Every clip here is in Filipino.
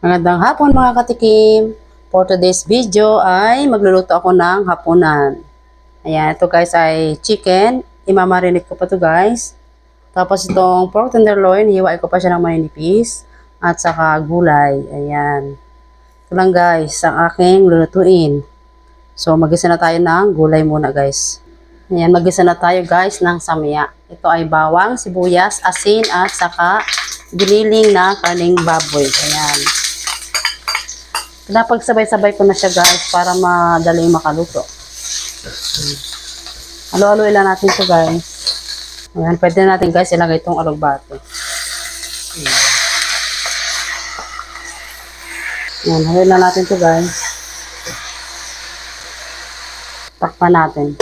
Magandang hapon mga katikim. For today's video ay magluluto ako ng hapunan. Ayan, ito guys ay chicken. Imamarinig ko pa to guys. Tapos itong pork tenderloin, hiwain ko pa siya ng maninipis. At saka gulay. Ayan. Ito lang guys, ang aking lulutuin. So magisa na tayo ng gulay muna guys. Ayan, magisa na tayo guys ng samya. Ito ay bawang, sibuyas, asin at saka giniling na karning baboy. Ayan. Napagsabay-sabay ko na siya guys para madali makaluto. Halo-halo lang natin to guys. Ayan, pwede na natin guys ilagay itong alugbate. Ayan, halo na natin to guys. Takpan natin.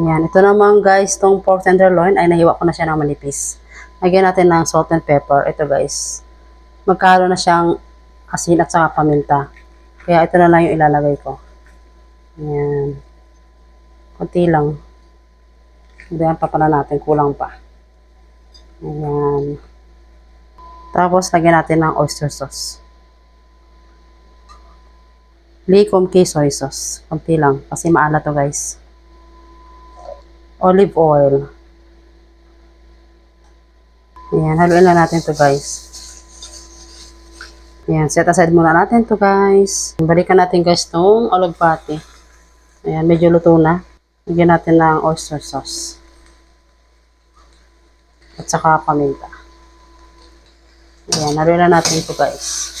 Ayan, ito naman guys, itong pork tenderloin ay nahiwa ko na siya ng manipis. Lagyan natin ng salt and pepper. Ito guys. Magkalo na siyang asin at saka paminta. Kaya ito na lang yung ilalagay ko. Ayan. Kunti lang. Ayan pa pala natin. Kulang pa. Ayan. Tapos, lagyan natin ng oyster sauce. Likom key soy sauce. Kunti lang. Kasi maalat to guys. Olive oil. Ayan. Haluin lang natin to guys. Ayan, set aside muna natin to guys. Balikan natin guys tong alagbati. Ayan, medyo luto na. Lagyan natin ng oyster sauce. At saka paminta. Ayan, naroon na natin to guys.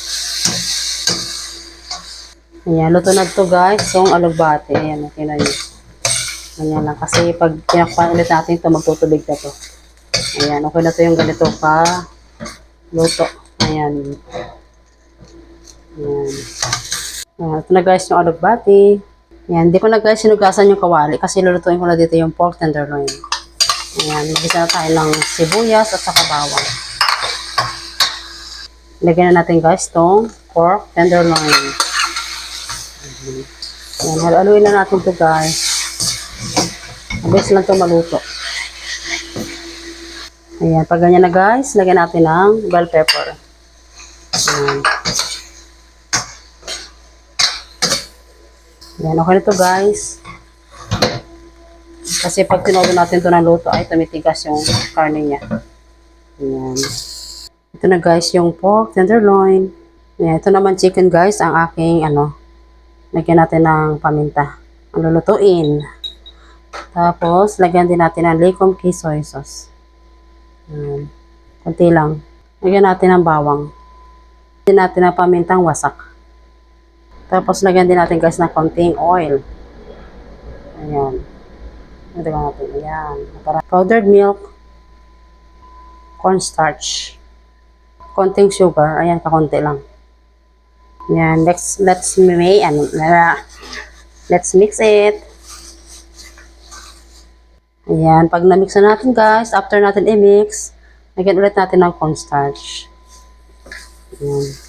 Ayan, luto na to guys. Tong alagbati. Ayan, okay na yun. Ganyan lang. Kasi pag pinakpan ulit natin to magtutubig na to. Ayan, okay na to yung ganito pa luto. Ayan. Yan. Ayan, ito na guys yung alugbati. Yan, di ko na guys sinugasan yung kawali kasi lulutuin ko na dito yung pork tenderloin. Ayan, magisa na tayo ng sibuyas at saka bawang. Lagyan na natin guys tong pork tenderloin. Ayan, haluin na natin to guys. Mabilis lang to maluto. Ayan, pag ganyan na guys, lagyan natin ng bell pepper. Ayan. Yan, okay na to guys. Kasi pag tinodo natin to ng luto ay tumitigas yung karne niya. Yan. Ito na guys yung pork tenderloin. Yan, ito naman chicken guys, ang aking ano, lagyan natin ng paminta. Ang lulutuin. Tapos, lagyan din natin ng likom key soy sauce. Yan. Kunti lang. Lagyan natin ng bawang. Lagyan natin ng pamintang wasak. Tapos, lagyan din natin guys ng konting oil. Ayan. Lagyan natin. Ayan. Para powdered milk, cornstarch, konting sugar. Ayan, kakonti lang. Ayan. Let's, let's may, ano, let's mix it. Ayan. Pag na-mix na natin guys, after natin i-mix, lagyan ulit natin ng cornstarch. Ayan.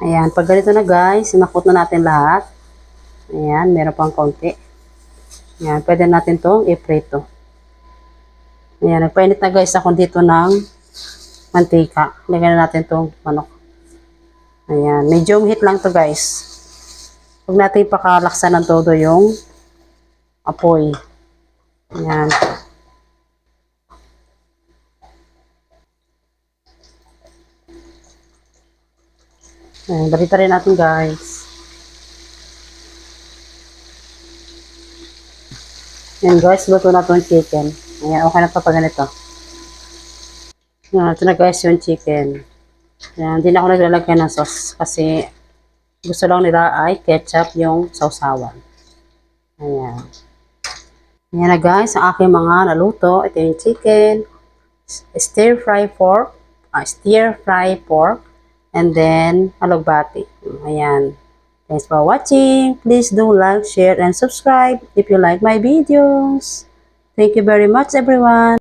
Ayan, pag ganito na guys, sinakot na natin lahat. Ayan, meron pang konti. Ayan, pwede natin itong i-prito. Ayan, nagpainit na guys ako dito ng mantika. Lagyan na natin itong manok. Ayan, medium heat lang to guys. Huwag natin pakalaksan ng todo yung apoy. Ayan. Ayan, balita rin natin guys. Ayan guys, luto na itong chicken. Ayan, okay na pa ganito. Ayan, ito na guys yung chicken. Ayan, hindi na ako naglalagay ng sauce kasi gusto lang nila ay ketchup yung sausawan. Ayan. Ayan na guys, ang aking mga naluto. Ito yung chicken, stir fry pork, ah, stir fry pork, and then alugbati. Ayan. Thanks for watching. Please do like, share, and subscribe if you like my videos. Thank you very much everyone.